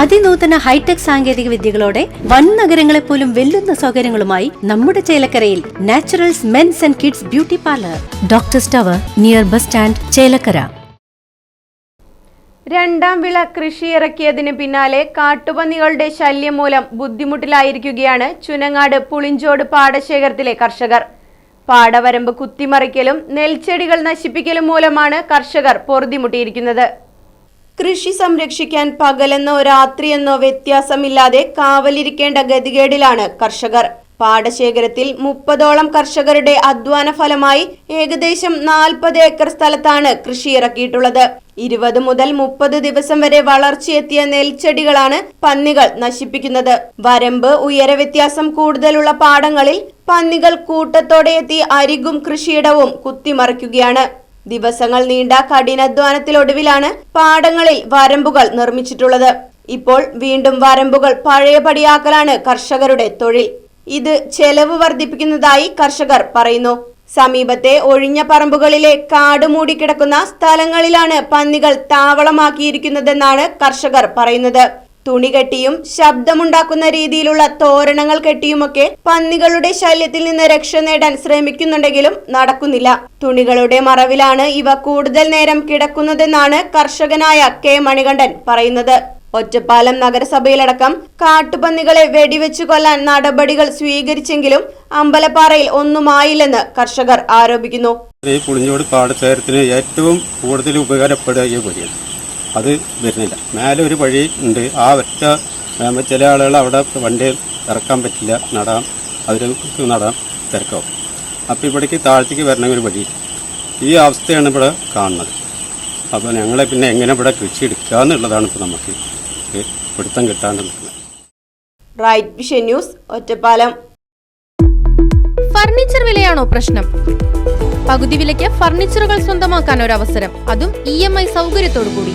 അതിനൂതന hi tech സാങ്കേതിക വിദ്യകളോടെ വൻ നഗരങ്ങളെ പോലും വെല്ലുന്ന സൗകര്യങ്ങളുമായി നമ്മുടെ ചേലക്കരയിൽ naturals men's and kids beauty parlour. Doctor സ്റ്റവർ near bus stand Chelakkara. രണ്ടാം വിള കൃഷി ഇറക്കിയതിന് പിന്നാലെ കാട്ടുപന്നികളുടെ ശല്യം മൂലം ബുദ്ധിമുട്ടിലായിരിക്കുകയാണ് ചുനങ്ങാട് പുളിഞ്ചോട് പാടശേഖരത്തിലെ കർഷകർ. പാടവരമ്പ് കുത്തിമറിക്കലും നെൽച്ചെടികൾ നശിപ്പിക്കലും മൂലമാണ് കർഷകർ പൊറുതിമുട്ടിയിരിക്കുന്നത്. കൃഷി സംരക്ഷിക്കാൻ പകലെന്നോ രാത്രിയെന്നോ വ്യത്യാസമില്ലാതെ കാവലിരിക്കേണ്ട ഗതികേടിലാണ് കർഷകർ. പാടശേഖരത്തിൽ മുപ്പതോളം കർഷകരുടെ അധ്വാന ഫലമായി ഏകദേശം നാൽപ്പത് ഏക്കർ സ്ഥലത്താണ് കൃഷി ഇറക്കിയിട്ടുള്ളത്. ഇരുപത് മുതൽ മുപ്പത് ദിവസം വരെ വളർച്ചയെത്തിയ നെൽച്ചെടികളാണ് പന്നികൾ നശിപ്പിക്കുന്നത്. വരമ്പ് ഉയര വ്യത്യാസം കൂടുതലുള്ള പാടങ്ങളിൽ പന്നികൾ കൂട്ടത്തോടെ എത്തി അരികും കൃഷിയിടവും കുത്തിമറിക്കുകയാണ്. ദിവസങ്ങൾ നീണ്ട കഠിനാധ്വാനത്തിലൊടുവിലാണ് പാടങ്ങളിൽ വരമ്പുകൾ നിർമ്മിച്ചിട്ടുള്ളത്. ഇപ്പോൾ വീണ്ടും വരമ്പുകൾ പഴയപടിയാക്കലാണ് കർഷകരുടെ തൊഴിൽ. ഇത് ചെലവ് വർദ്ധിപ്പിക്കുന്നതായി കർഷകർ പറയുന്നു. സമീപത്തെ ഒഴിഞ്ഞ പറമ്പുകളിലെ കാട് മൂടിക്കിടക്കുന്ന സ്ഥലങ്ങളിലാണ് പന്നികൾ താവളമാക്കിയിരിക്കുന്നതെന്നാണ് കർഷകർ പറയുന്നത്. തുണി കെട്ടിയും ശബ്ദമുണ്ടാക്കുന്ന രീതിയിലുള്ള തോരണങ്ങൾ കെട്ടിയുമൊക്കെ പന്നികളുടെ ശല്യത്തിൽ നിന്ന് രക്ഷ നേടാൻ ശ്രമിക്കുന്നുണ്ടെങ്കിലും നടക്കുന്നില്ല. തുണികളുടെ മറവിലാണ് ഇവ കൂടുതൽ നേരം കിടക്കുന്നതെന്നാണ് കർഷകനായ കെ മണികണ്ഠൻ പറയുന്നത്. ഒറ്റപ്പാലം നഗരസഭയിലടക്കം കാട്ടുപന്നികളെ വെടിവെച്ചു കൊല്ലാൻ നടപടികൾ സ്വീകരിച്ചെങ്കിലും അമ്പലപ്പാറയിൽ ഒന്നുമായില്ലെന്ന് കർഷകർ ആരോപിക്കുന്നു. ഈ പുളിഞ്ഞോട് പാടശേഖരത്തിന് ഏറ്റവും കൂടുതൽ ഉപകാരപ്പെടുക ഈ അത് വരുന്നില്ല. മേലെ ഒരു വഴി ഉണ്ട്. ആ ഒറ്റ ചില ആളുകൾ അവിടെ വണ്ടി ഇറക്കാൻ പറ്റില്ല. നടാം. അവർക്ക് നടാം. തിരക്കാവും. അപ്പോൾ ഇവിടേക്ക് താഴത്തേക്ക് വരണമെങ്കിൽ ഒരു വഴി ഈ അവസ്ഥയാണ് ഇവിടെ കാണുന്നത്. അപ്പോൾ ഞങ്ങളെ പിന്നെ എങ്ങനെ ഇവിടെ കൃഷി എടുക്കുക എന്നുള്ളതാണ് ഇപ്പോൾ നമുക്ക് പിടുത്തം കിട്ടാണ്ട് നിൽക്കുന്നത്. Right vision news Ottapalam. Furniture വിലയാണോ പ്രശ്നം? പകുതി വിലയ്ക്ക് ഫർണിച്ചറുകൾ സ്വന്തമാക്കാൻ ഒരു അവസരം. അതും ഇ എം ഐ സൗകര്യത്തോടു കൂടി